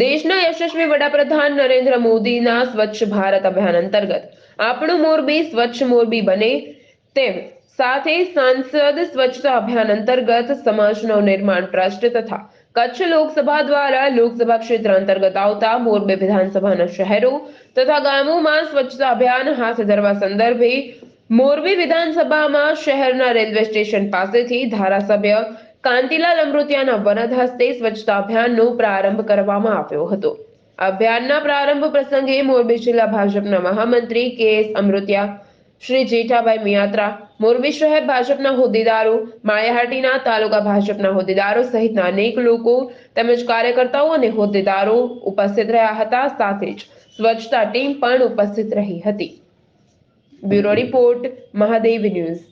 દેશના યશસ્વી વડાપ્રધાન નરેન્દ્ર મોદીના સ્વચ્છ ભારત અભિયાન અંતર્ગત. આપણું મોરબી સ્વચ્છ મોરબી બને તેમ સાથે સાંસદ સ્વચ્છતા અભિયાન અંતર્ગત સમાજનો નિર્માણ ટ્રસ્ટ તથા કચ્છ લોકસભા દ્વારા લોકસભા ક્ષેત્ર અંતર્ગત આવતા મોરબી વિધાનસભાના શહેરો તથા ગામોમાં સ્વચ્છતા અભિયાન હાથ ધરવા સંદર્ભે મોરબી વિધાનસભામાં શહેરના રેલવે સ્ટેશન પાસેથી ધારાસભ્ય કાંતિલાલ અમૃતિયાના વરદ હસ્તે સ્વચ્છતા અભિયાનનો પ્રારંભ કરવામાં આવ્યો હતો. અભિયાનના પ્રારંભ પ્રસંગે મોરબી જિલ્લા ભાજપના મહામંત્રી કે એસ અમૃતિયા, શ્રી જેઠાભાઈ મિયાત્રા, મોરબી શહેર ભાજપના હોદ્દેદારો, માયાહાટીના તાલુકા ભાજપના હોદ્દેદારો સહિતના અનેક લોકો તેમજ કાર્યકર્તાઓ અને હોદ્દેદારો ઉપસ્થિત રહ્યા હતા. સાથે જ સ્વચ્છતા ટીમ પણ ઉપસ્થિત રહી હતી. Bureau report, Mahadev news.